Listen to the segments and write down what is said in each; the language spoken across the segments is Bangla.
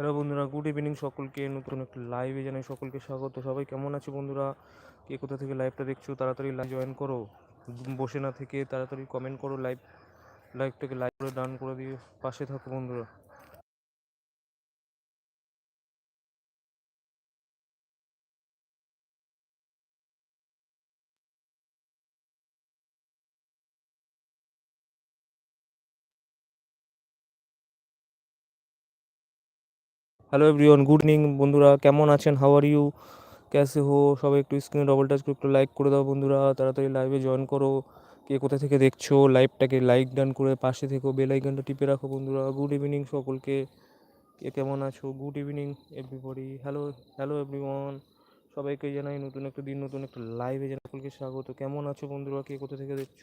হ্যালো বন্ধুরা গুড ইভিনিং সকলকে। নতুন একটি লাইভে জানাই সকলকে স্বাগত। সবাই কেমন আছে বন্ধুরা? কে কোথা থেকে লাইভটা দেখছ, তাড়াতাড়ি লাইভ জয়েন করো। বসে না থেকে তাড়াতাড়ি কমেন্ট করো লাইভ লাইভটাকে লাইভ করে ডান করে দিয়ে পাশে থাকো বন্ধুরা। হ্যালো এভরিওয়ান গুড ইভিনিং বন্ধুরা, কেমন আছেন? হাউ আর ইউ ক্যাসে হো, সবাই একটু স্ক্রিনে ডবল টাচ করে একটু লাইক করে দাও বন্ধুরা, তাড়াতাড়ি লাইভে জয়েন করো। কে কোথা থেকে দেখছ লাইভটাকে লাইক ডান করে পাশে থেকো বেল টিপে রাখো বন্ধুরা। গুড ইভিনিং সকলকে, কে কেমন আছো? Good evening everybody hello hello everyone সবাইকে জানাই নতুন একটা দিন, নতুন একটা লাইভে জানাই। সকলকে স্বাগত। কেমন আছো বন্ধুরা? কে কোথা থেকে দেখছ?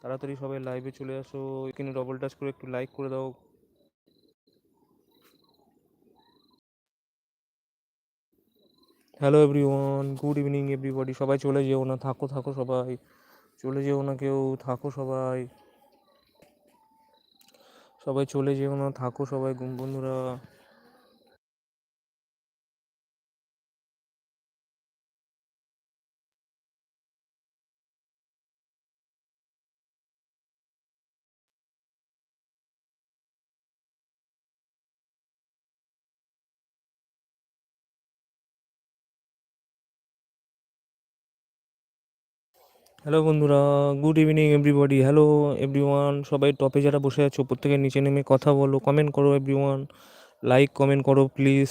তাড়াতাড়ি সবাই লাইভে চলে আসো। এখানে ডবল টাচ করে একটু লাইক করে দাও। Hello everyone good evening everybody সবাই চলে যেও না, থাকো থাকো সবাই। চলে যেও না কেউ, থাকো সবাই। সবাই চলে যেও না, থাকো সবাই বন্ধুরা। হ্যালো বন্ধুরা। Good evening everybody hello everyone সবাই টপে যারা বসে আছো, প্রত্যেকের নিচে নেমে কথা বলো কমেন্ট করো এভরিওয়ান লাইক কমেন্ট করো প্লিজ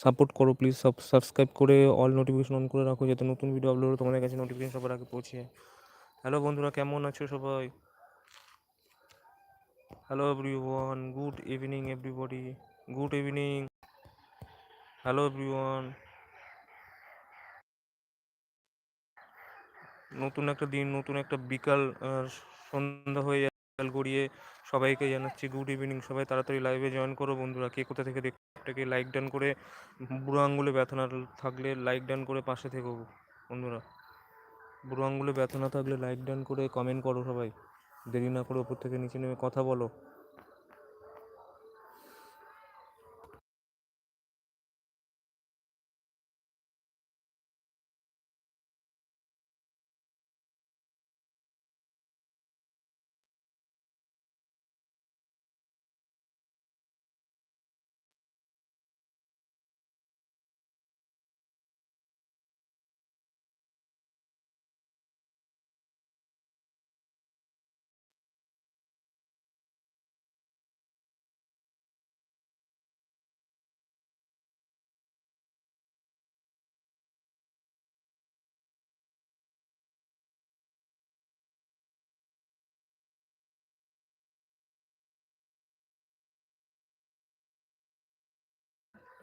সাপোর্ট করো প্লিজ সাবস্ক্রাইব করে অল নোটিফিকেশন অন করে রাখো, যাতে নতুন ভিডিও আপলোড তোমাদের কাছে নোটিফিকেশন সবার আগে পৌঁছে। হ্যালো বন্ধুরা, কেমন আছো সবাই? Hello everyone good evening everybody good evening hello everyone নতুন একটা দিন, নতুন একটা বিকাল সন্ধ্যা হয়ে বিকাল গড়িয়ে সবাইকে জানাচ্ছি গুড ইভিনিং সবাই তাড়াতাড়ি লাইভে জয়েন করো বন্ধুরা। কে কোথা থেকে দেখতে লাইক ডান করে বুড়ো আঙ্গুলে ব্যথা না থাকলে লাইক ডান করে পাশে থেকো বন্ধুরা। বুড়ো আঙ্গুলে ব্যথা না থাকলে লাইক ডান করে কমেন্ট করো সবাই। দেরি না করে ওপর থেকে নিচে নেমে কথা বলো।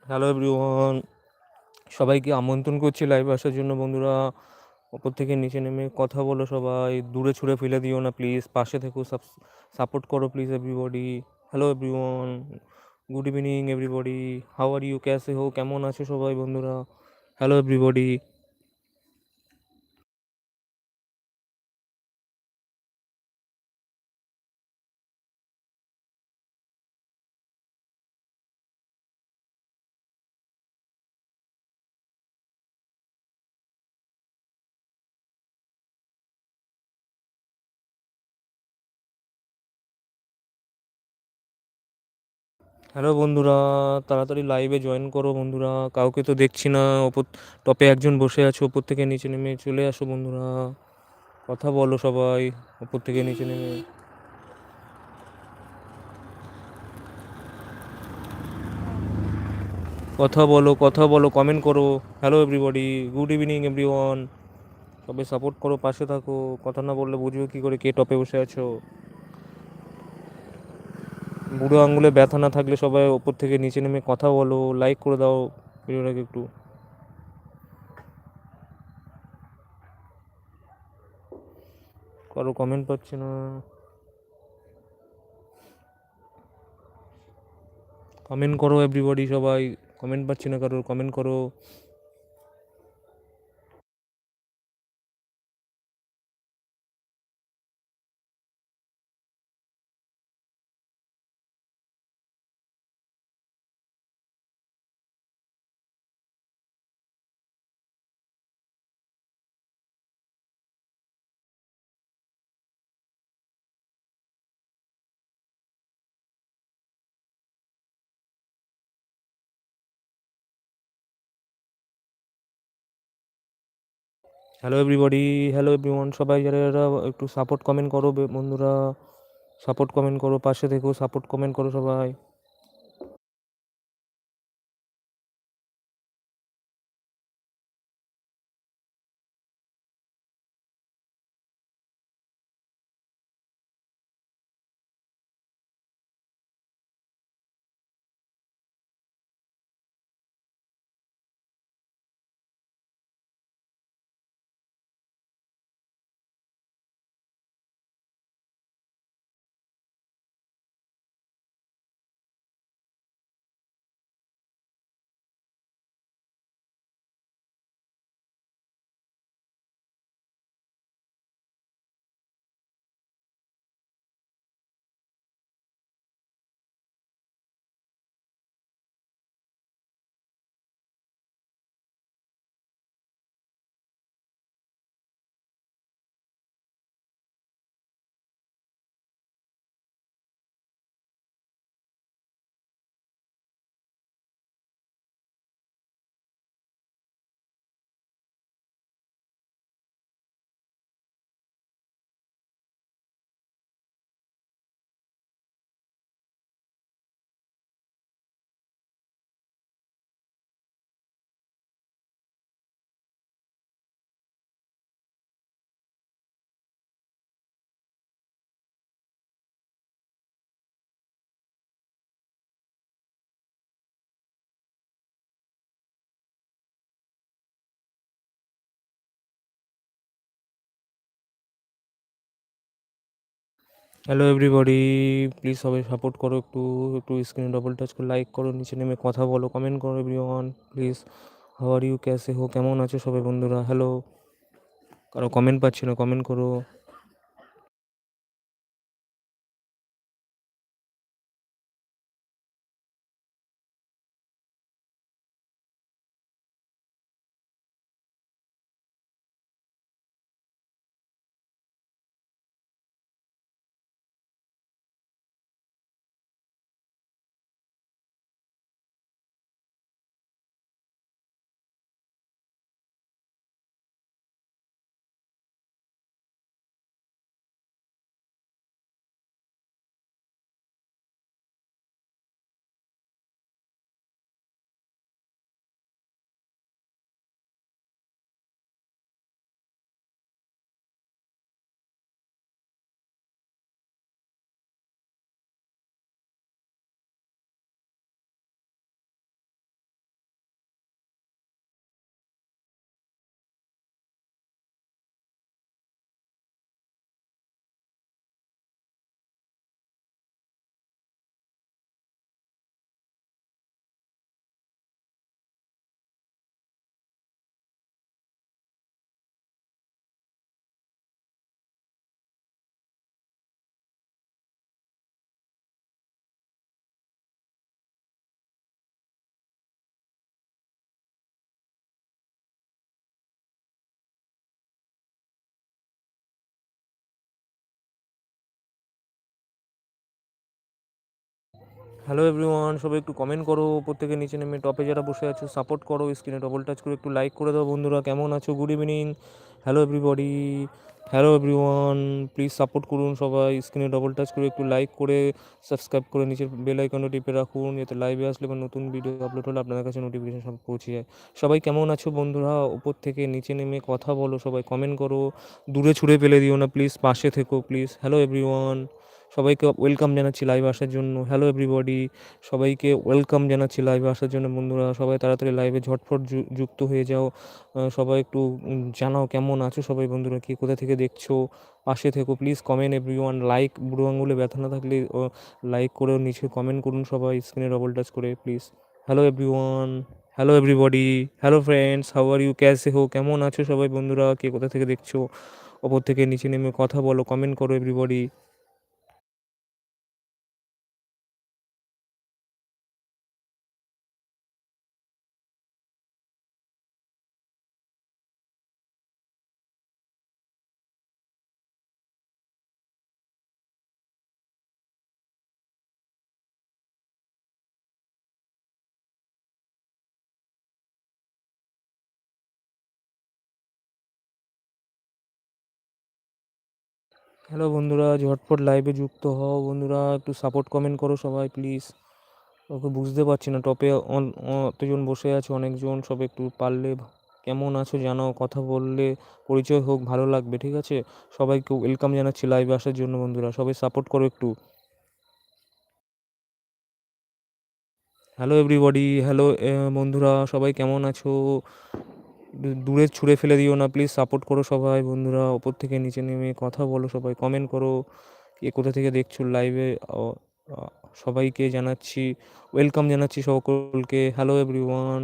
হ্যালো এভরিওয়ান সবাইকে আমন্ত্রণ করছি লাইভ আসার জন্য বন্ধুরা। ওপর থেকে নিচে নেমে কথা বলো সবাই। দূরে ছুঁড়ে ফেলে দিও না প্লিজ পাশে থেকো সাপোর্ট করো please everybody hello everyone good evening everybody how are you ক্যাসে হো কেমন আছো সবাই বন্ধুরা? হ্যালো এভরিবডি হ্যালো বন্ধুরা, তাড়াতাড়ি লাইভে জয়েন করো বন্ধুরা। কাউকে তো দেখছি না, ওপর টপে একজন বসে আছে, ওপর থেকে নিচে নেমে চলে আসো বন্ধুরা। কথা বলো সবাই, ওপর থেকে নিচে নেমে। কথা বলো কথা বলো কমেন্ট করো। Hello everybody good evening everyone সবাই সাপোর্ট করো, পাশে থাকো। কথা না বললে বুঝবে কি করে কে টপে বসে আছো। বুড়ো আঙ্গুলে ব্যথা না থাকলে সবাই ওপর থেকে নিচে নেমে কথা বলো লাইক করে দাও ভিডিওটাকে একটু। কারও কমেন্ট পাচ্ছি না। কমেন্ট করো এভরিবডি সবাই। কমেন্ট পাচ্ছি না কারোর কমেন্ট করো। হ্যালো এভরিবডি হ্যালো এভরিওয়ান সবাই যারা একটু সাপোর্ট কমেন্ট করো বন্ধুরা সাপোর্ট কমেন্ট করো, পাশে থেকো সাপোর্ট কমেন্ট করো সবাই। হ্যালো এভরিবডি প্লিজ সবাই সাপোর্ট করো একটু একটু স্ক্রিনে ডবল টাচ করে লাইক করো, নিচে নেমে কথা বলো কমেন্ট করো everyone please how are you ক্যাসে হো, কেমন আছো সবাই বন্ধুরা? হ্যালো কারও কমেন্ট পাচ্ছি না কমেন্ট করো। হ্যালো এভরিওয়ান সবাই একটু কমেন্ট করো প্রত্যেকে নিচে নেমে টপে যারা বসে আছো সাপোর্ট করো স্ক্রিনে ডবল টাচ করে একটু লাইক করে দাও বন্ধুরা, কেমন আছো? Good evening hello everybody hello everyone please support করুন সবাই স্ক্রিনে ডবল টাচ করে একটু লাইক করে সাবস্ক্রাইব করে নিচের বেল আইকনটা টিপে রাখুন, যাতে লাইভে আসলে বা নতুন ভিডিও আপলোড হলে আপনাদের কাছে নোটিফিকেশন সব পৌঁছে যায়। সবাই কেমন আছো বন্ধুরা? উপর থেকে নিচে নেমে কথা বলো, সবাই কমেন্ট করো, দূরে ছুড়ে ফেলে দিও না প্লিজ পাশে থেকো প্লিজ হ্যালো এভরিওয়ান সবাইকে ওয়েলকাম জানাচ্ছি লাইভে আসার জন্য। হ্যালো এভরিবডি সবাইকে ওয়েলকাম জানাচ্ছি লাইভে আসার জন্য। বন্ধুরা, সবাই তাড়াতাড়ি লাইভে ঝটফট যুক্ত হয়ে যাও। সবাই একটু জানাও কেমন আছো সবাই বন্ধুরা, কি, কোথা থেকে দেখছ? পাশে থেকো please comment everyone like বুড়ো আঙুলে ব্যথা না থাকলে লাইক করেও নিচে কমেন্ট করুন সবাই স্ক্রিনে ডবল টাচ করে please hello everyone hello everybody hello friends how are you ক্যাসে হো কেমন আছো সবাই বন্ধুরা? কে, কোথা থেকে দেখছ? ওপর থেকে নিচে নেমে কথা বলো কমেন্ট করো এভরিবডি হ্যালো বন্ধুরা, ঝটপট লাইভে যুক্ত হও। বন্ধুরা, একটু সাপোর্ট কমেন্ট করো সবাই প্লিজ ওকে বুঝতে পারছি না টপে অতজন বসে আছে, অনেকজন, সব একটু পারলে কেমন আছো জানাও, কথা বললে পরিচয় হোক, ভালো লাগবে, ঠিক আছে? সবাইকে ওয়েলকাম জানাচ্ছি লাইভে আসার জন্য বন্ধুরা, সবাই সাপোর্ট করো একটু। হ্যালো এভরিবডি হ্যালো বন্ধুরা, সবাই কেমন আছো? দূরে ছুঁড়ে ফেলে দিও না প্লিজ সাপোর্ট করো সবাই, বন্ধুরা, ওপর থেকে নিচে নেমে কথা বলো সবাই কমেন্ট করো, কে কোথা থেকে দেখছ লাইভে সবাইকে জানাচ্ছি ওয়েলকাম জানাচ্ছি সকলকে হ্যালো এভরিওয়ান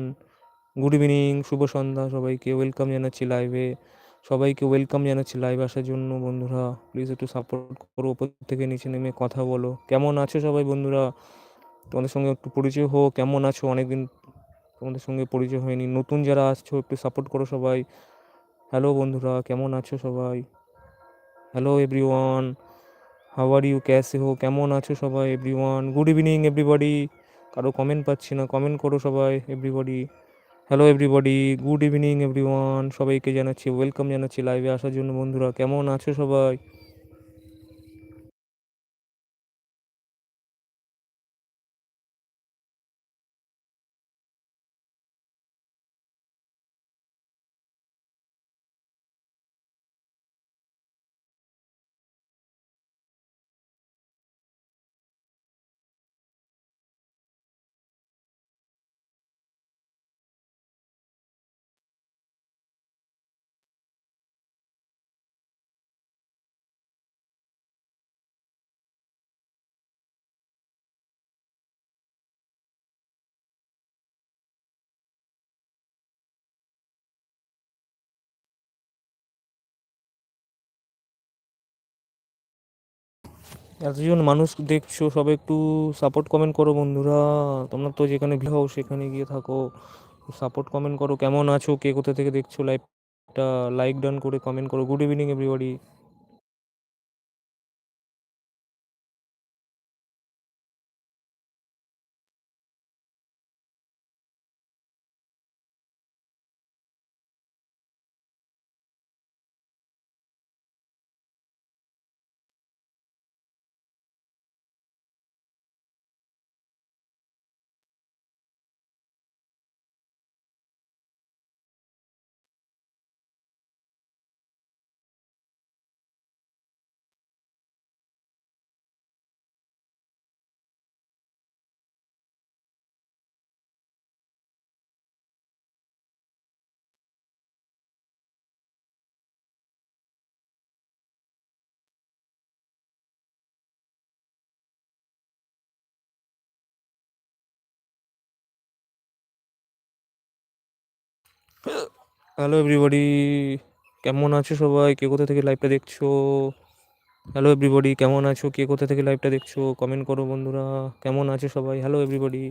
গুড ইভিনিং শুভ সন্ধ্যা সবাইকে ওয়েলকাম জানাচ্ছি লাইভে সবাইকে ওয়েলকাম জানাচ্ছি লাইভ আসার জন্য, বন্ধুরা প্লিজ একটু সাপোর্ট করো, ওপর থেকে নিচে নেমে কথা বলো, কেমন আছো সবাই বন্ধুরা? তোমাদের সঙ্গে একটু পরিচয় হোক, কেমন আছো? অনেকদিন তোমাদের সঙ্গে পরিচয় হয়নি। নতুন যারা আসছো, একটু সাপোর্ট করো সবাই। হ্যালো বন্ধুরা, কেমন আছো সবাই? Hello everyone how are you ক্যাসে হো, কেমন আছো সবাই এভরিওয়ান গুড ইভিনিং এভরিবডি কারও কমেন্ট পাচ্ছি না কমেন্ট করো সবাই everybody hello everybody good evening everyone সবাইকে জানাচ্ছি ওয়েলকাম জানাচ্ছি লাইভে আসার জন্য বন্ধুরা, কেমন আছো সবাই? এতজন মানুষ দেখছ সবাই একটু সাপোর্ট কমেন্ট করো বন্ধুরা। তোমরা তো যেখানে হও সেখানে গিয়ে থাকো। সাপোর্ট কমেন্ট করো, কেমন আছো, কে কোথা থেকে দেখছ লাইভটা লাইক ডান করে কমেন্ট করো। Good evening everybody hello everybody কেমন আছো সবাই? কে কোথা থেকে লাইভটা দেখছ? হ্যালো এভরিবডি কেমন আছো? কে কোথা থেকে লাইভটা দেখছ? কমেন্ট করো বন্ধুরা। কেমন আছো সবাই? Hello everybody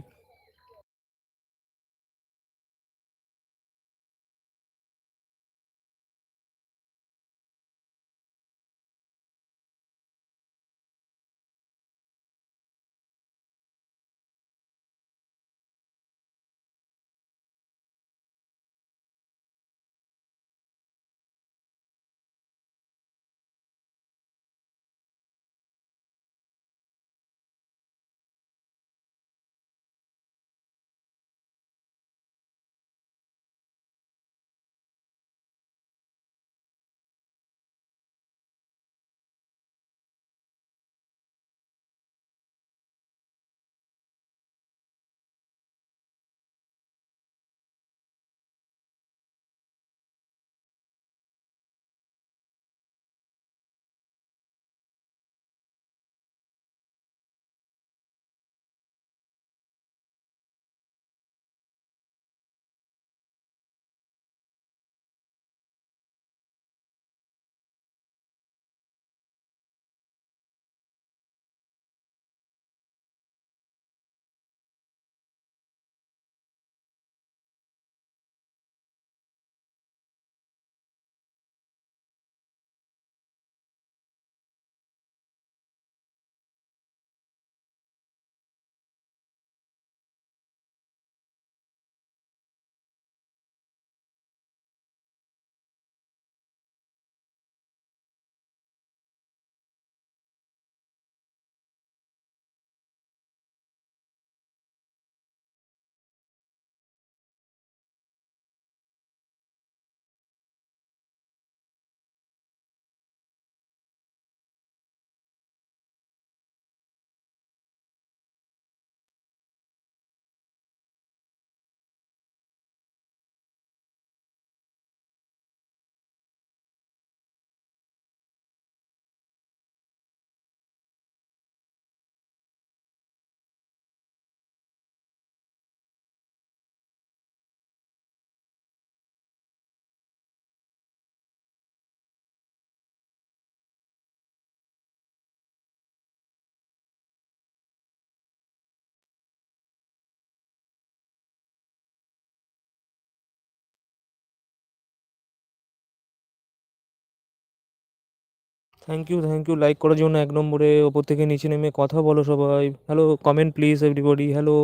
thank you thank you like করার জন্য এক নম্বরে ওপর থেকে নিচে নেমে কথা বলো সবাই। Hello comment please everybody hello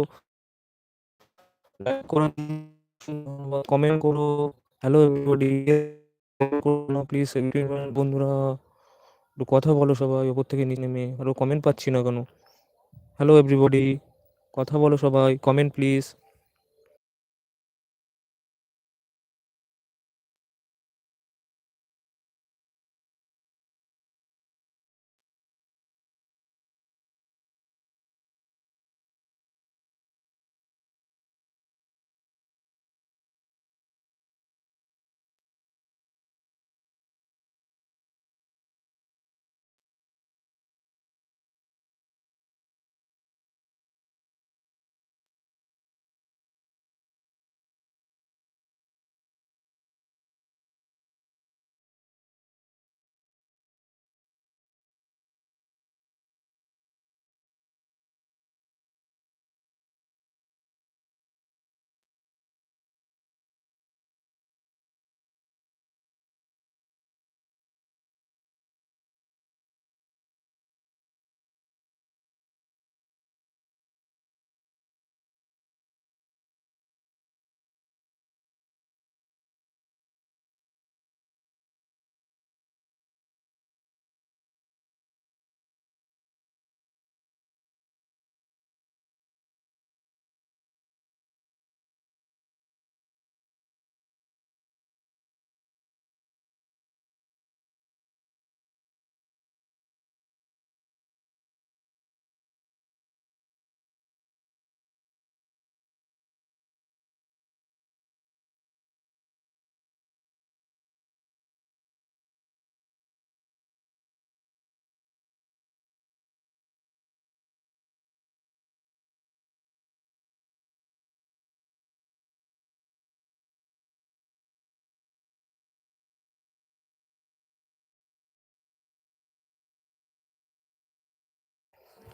like করার কমেন্ট করো। হ্যালো এভরিবডি প্লিজ বন্ধুরা। একটু কথা বলো সবাই, ওপর থেকে নিচে নেমে। আরও কমেন্ট পাচ্ছি না কেন? হ্যালো এভরিবডি কথা বলো সবাই comment please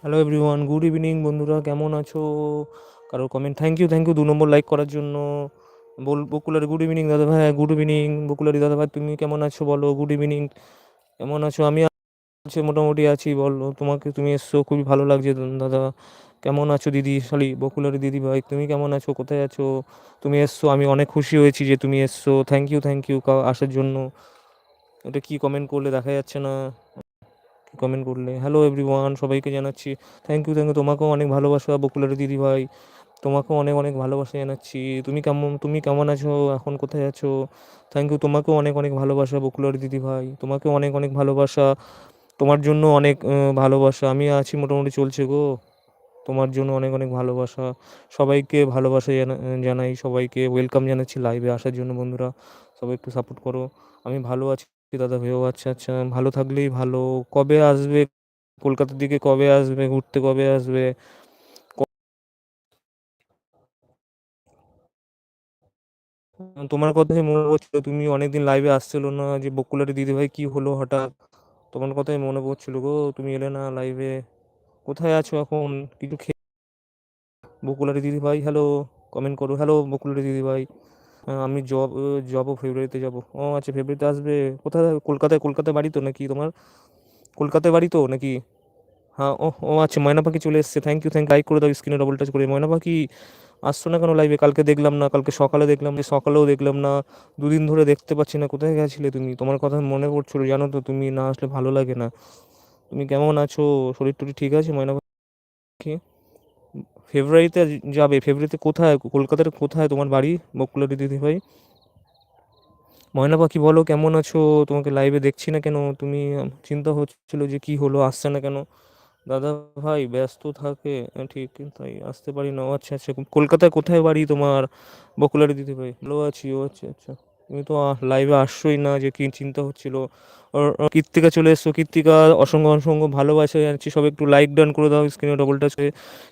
hello everyone good evening বন্ধুরা, কেমন আছো? কারও comment thank you thank you দু নম্বর লাইক করার জন্য। বল, বকুলারি গুড ইভিনিং দাদা ভাই গুড ইভিনিং বকুলারি দাদা ভাই, তুমি কেমন আছো বলো? গুড ইভিনিং কেমন আছো? আমি আছি, মোটামুটি আছি, বলো, তোমাকে তুমি এসছো, খুবই ভালো লাগছে দাদা। কেমন আছো দিদি? সরি বকুলারি দিদি ভাই, তুমি কেমন আছো? কোথায় আছো? তুমি এসছো, আমি অনেক খুশি হয়েছি যে তুমি এসছো। থ্যাংক ইউ থ্যাংক ইউ আসার জন্য। এটা কি কমেন্ট করলে দেখা যাচ্ছে না। কমেন্ট করলে। হ্যালো এভরিওয়ান সবাইকে জানাচ্ছি। থ্যাংক ইউ থ্যাংক ইউ তোমাকেও অনেক ভালোবাসা, বকুলারি দিদি ভাই। তোমাকেও অনেক অনেক ভালোবাসা জানাচ্ছি। তুমি কেমন তুমি কেমন আছো? এখন কোথায় আছো? থ্যাংক ইউ তোমাকেও অনেক অনেক ভালোবাসা, বকুলারি দিদি ভাই। তোমাকেও অনেক অনেক ভালোবাসা। তোমার জন্য অনেক ভালোবাসা। আমি আছি মোটামুটি চলছে গো। তোমার জন্য অনেক অনেক ভালোবাসা। সবাইকে ভালোবাসা জানাই, সবাইকে ওয়েলকাম জানাচ্ছি লাইভে আসার জন্য বন্ধুরা। সবাই একটু সাপোর্ট করো। আমি ভালো আছি। দাদা ভাইও আচ্ছা আচ্ছা। ভালো থাকলেই ভালো। কবে আসবে? কলকাতার দিকে কবে আসবে? ঘুরতে কবে আসবে? তোমার কথাই মনে পড়ছিল। তুমি অনেকদিন লাইভে আসছিল না যে বকুলারি দিদিভাই কি হলো হঠাৎ? তোমার কথাই মনে পড়ছিল গো। তুমি এলে না লাইভে কোথায় আছো এখন? কিছু খেয়ে বকুলারি দিদিভাই? হ্যালো কমেন্ট করো। হ্যালো বকুলারি দিদিভাই। আমি জব জবও ফেব্রুয়ারিতে যাব। ও আচ্ছা ফেব্রুয়ারিতে আসবে? কোথায়, কলকাতায় কলকাতায় বাড়ি তো নাকি তোমার? কলকাতায় বাড়ি তো নাকি? হ্যাঁ ও ও আচ্ছা ময়না পাখি চলে এসছে। থ্যাংক ইউ থ্যাংক লাইক করে দাও স্ক্রিনে ডবল টাচ করে। ময়না পাখি আসছো না কেন লাইভে কালকে দেখলাম না, কালকে সকালে দেখলাম যে সকালেও দেখলাম না। দুদিন ধরে দেখতে পাচ্ছি না। কোথায় গেছিলে তুমি? তোমার কথা মনে পড়ছিল, জানো তো, তুমি না আসলে ভালো লাগে না। তুমি কেমন আছো? শরীর টরীর ঠিক আছে ময়না পাখি ফেব্রুয়ারিতে যাবে, ফেব্রুয়ারিতে কোথায়, কলকাতার কোথায় তোমার বাড়ি? বকুলারি দিদি ভাই ময়না পাখি বলো, কেমন আছো? তোমাকে লাইভে দেখছি না কেন? তুমি চিন্তা হচ্ছিল যে কি হলো, আসছে না কেন? দাদা ভাই ব্যস্ত থাকে। ঠিক, তাই আসতে পারি না। আচ্ছা আচ্ছা কলকাতায় কোথায় বাড়ি তোমার? বকুলারি দিদি ভাই ভালো আছি, ও আচ্ছা আচ্ছা। তুমি তো লাইভে আসছোই না যে কি চিন্তা হচ্ছিল। কীর্তিকা চলে এসছো। কীর্তিকা, অসংখ্য অসংখ্য ভালোবাসা জানছি সব একটু লাইক ডান করে দাও স্ক্রিনে ডবল টাচ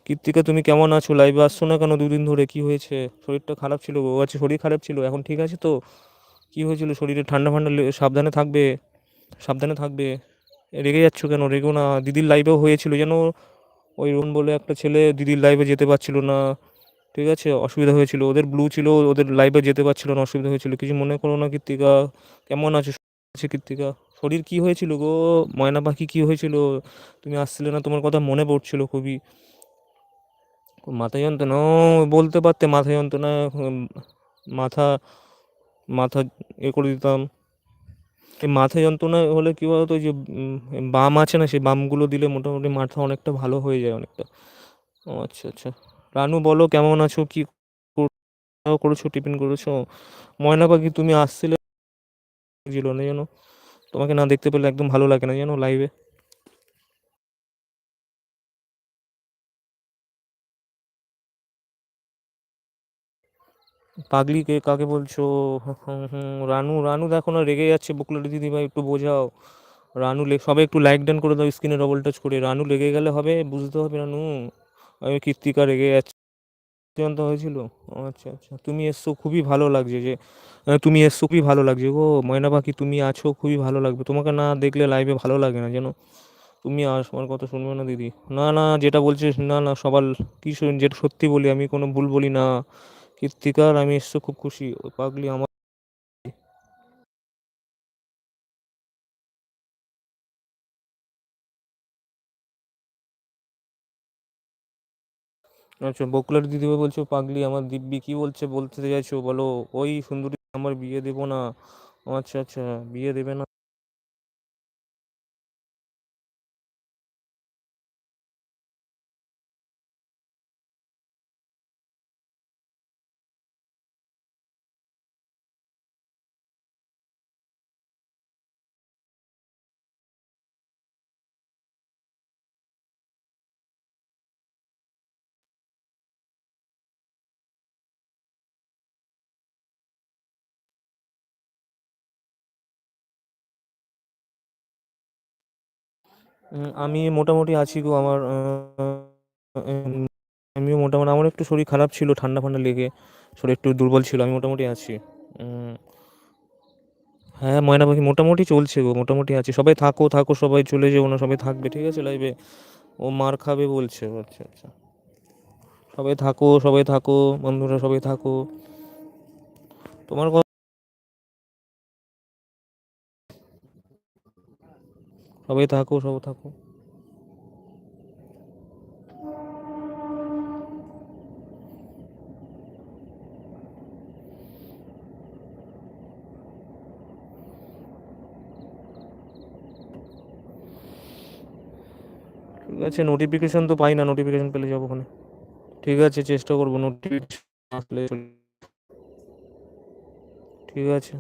কীর্তিকা, তুমি কেমন আছো? লাইভে আসছো না কেন দুদিন ধরে? কি হয়েছে? শরীরটা খারাপ ছিল ও আচ্ছা শরীর খারাপ ছিল। এখন ঠিক আছে তো? কি হয়েছিল? শরীরে ঠান্ডা ফান্ডা সাবধানে থাকবে? সাবধানে থাকবে? রেগে যাচ্ছ কেন? রেগো না। দিদির লাইভেও হয়েছিল। যেন ওই রুন বলে একটা ছেলে দিদির লাইভে যেতে পারছিল না। ঠিক আছে, অসুবিধা হয়েছিল। ওদের ব্লু ছিল, ওদের লাইভে যেতে পারছিল না, অসুবিধা হয়েছিল। কিছু মনে করো না কৃত্তিকা কেমন আছো? আছে কৃত্তিকা শরীর কি হয়েছিল গো? ময়না পাখি কি হয়েছিল? তুমি আসছিলে না, তোমার কথা মনে পড়ছিল খুবই। মাথা যন্ত্রণা বলতে পারতে মাথা যন্ত্রণা মাথা মাথা এ করে দিতাম। এই মাথা যন্ত্রণা হলে কী বলতো যে বাম আছে না, সেই বামগুলো দিলে মোটামুটি মাথা অনেকটা ভালো হয়ে যায় অনেকটা। ও আচ্ছা আচ্ছা। রানু, বলো কেমন আছো? কি করেছ? টিফিন করেছ? ময়না পাখি, তুমি আসছিলে? ছিল না জানো? তোমাকে না দেখতে পেলে একদম ভালো লাগে না জানো লাইভে পাগলি কে, কাকে বলছো? রানু রানু দেখো না, রেগে যাচ্ছে। বকুলারি দিদি ভাই একটু বোঝাও। রানু সবাই একটু লাইক ডান করে দাও স্ক্রিনে ডবল টাচ করে। রানু লেগে গেলে হবে, বুঝতে হবে রানু। আমি কৃত্তিকা রেগে যাচ্ছে। সিদ্ধান্ত হয়েছিল। আচ্ছা আচ্ছা তুমি এসছো, খুবই ভালো লাগছে যে তুমি এসছো, খুবই ভালো লাগছে। গো ময়না পাখি, তুমি আছো, খুবই ভালো লাগবে। তোমাকে না দেখলে লাইভে ভালো লাগে না যেন তুমি আস আমার কথা শুনবে না, দিদি। না না, যেটা বলছিস, না না, সবার কি যেটা সত্যি বলি, আমি কোনো ভুল বলি না। কৃত্তিকার, আমি এসছো, খুব খুশি। পাগলি আমার আচ্ছা বকুলার দিদিভাই বলছো পাগলি, আমার দিব্যি কি বলছে? বলতে চাইছো? বলো, ওই সুন্দরী, আমার বিয়ে দেবো না। আচ্ছা আচ্ছা বিয়ে দেবে না। আমি মোটামুটি আছি গো আমার আমিও মোটামুটি, আমার একটু শরীর খারাপ ছিল, ঠান্ডা ফান্ডা লেগে শরীর একটু দুর্বল ছিল, আমি মোটামুটি আছি। হ্যাঁ ময়না পাখি মোটামুটি চলছে গো, মোটামুটি আছে। সবাই থাকো থাকো, সবাই চলে যেও না, সবাই থাকবে, ঠিক আছে লাইভে ও মার খাবে বলছে আচ্ছা আচ্ছা। সবাই থাকো সবাই থাকো, বন্ধুরা সবাই থাকো। তোমার সবাই থাকো সবাই থাকো। ঠিক আছে নোটিফিকেশন তো পাই না নোটিফিকেশন পেলে যাব ওখানে। ঠিক আছে, চেষ্টা করব নোটিফিকেশন আসলে ঠিক আছে।